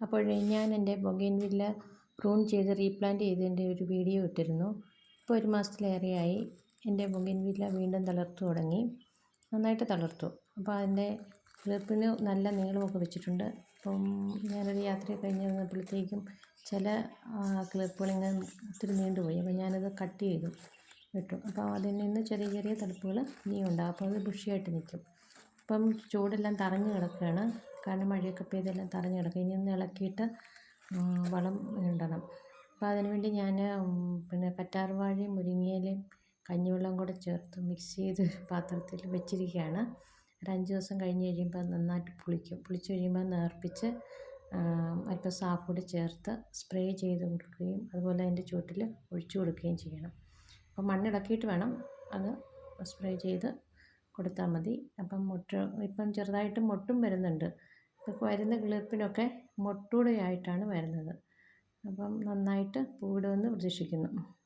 അപ്പോൾ ഞാൻ എന്റെ ബൊഗൈൻവില്ല പ്രൂൺ ചെയ്ത് റീപ്ലാന്റ് ചെയ്തതിന്റെ ഒരു വീഡിയോ ഇട്ടിരുന്നു. ഇപ്പോൾ ഒരു മാസത്തിലേറെയായി എന്റെ ബൊഗൈൻവില്ല വീണ്ടും തളർത്തു തുടങ്ങി. നന്നായിട്ട് തളർത്തു. അപ്പോൾ അതിന്റെ കിളിർപ്പിന് നല്ല നീളമൊക്കെ വെച്ചിട്ടുണ്ട്. അപ്പം ഞാനൊരു യാത്ര കഴിഞ്ഞ് വന്നപ്പോഴത്തേക്കും ചില കിളിർപ്പുകളിങ്ങനെ ഒത്തിരി നീണ്ടുപോയി. അപ്പോൾ ഞാനത് കട്ട് ചെയ്തു വിട്ടു അപ്പോൾ അതിൽ നിന്ന് ചെറിയ ചെറിയ തളിപ്പുകൾ ഇനിയും ഉണ്ടാകും അപ്പോൾ അത് ബുഷിയായിട്ട് നിൽക്കും. അപ്പം ചൂടെല്ലാം തറഞ്ഞ് കിടക്കുകയാണ്. കാരണം മഴയൊക്കെ പെയ്തെല്ലാം തറഞ്ഞ് കിടക്കും. ഇനി ഒന്ന് ഇളക്കിയിട്ട് വളം ഇടണം. അപ്പോൾ അതിന് വേണ്ടി ഞാൻ പിന്നെ കറ്റാർവാഴയും മുരിങ്ങയിലയും കഞ്ഞിവെള്ളം കൂടെ ചേർത്ത് മിക്സ് ചെയ്ത് പാത്രത്തിൽ വെച്ചിരിക്കുകയാണ്. ഒരു അഞ്ച് ദിവസം കഴിഞ്ഞ് കഴിയുമ്പോൾ നന്നായിട്ട് പുളിക്കും. പുളിച്ച് കഴിയുമ്പോൾ നേർപ്പിച്ച് അല്പം സാഫ് കൂടി ചേർത്ത് സ്പ്രേ ചെയ്ത് കൊടുക്കുകയും അതുപോലെ അതിന്റെ ചുവട്ടിൽ ഒഴിച്ചു കൊടുക്കുകയും ചെയ്യണം. അപ്പം മണ്ണിളക്കിയിട്ട് വേണം അത് സ്പ്രേ ചെയ്ത് കൊടുത്താൽ മതി. അപ്പം മുട്ട ഇപ്പം ചെറുതായിട്ട് മുട്ടും വരുന്നുണ്ട്. വരുന്ന കിളിർപ്പിനൊക്കെ മൊട്ടൂടെയായിട്ടാണ് വരുന്നത്. അപ്പം നന്നായിട്ട് പൂവിടുമെന്ന് പ്രതീക്ഷിക്കുന്നു.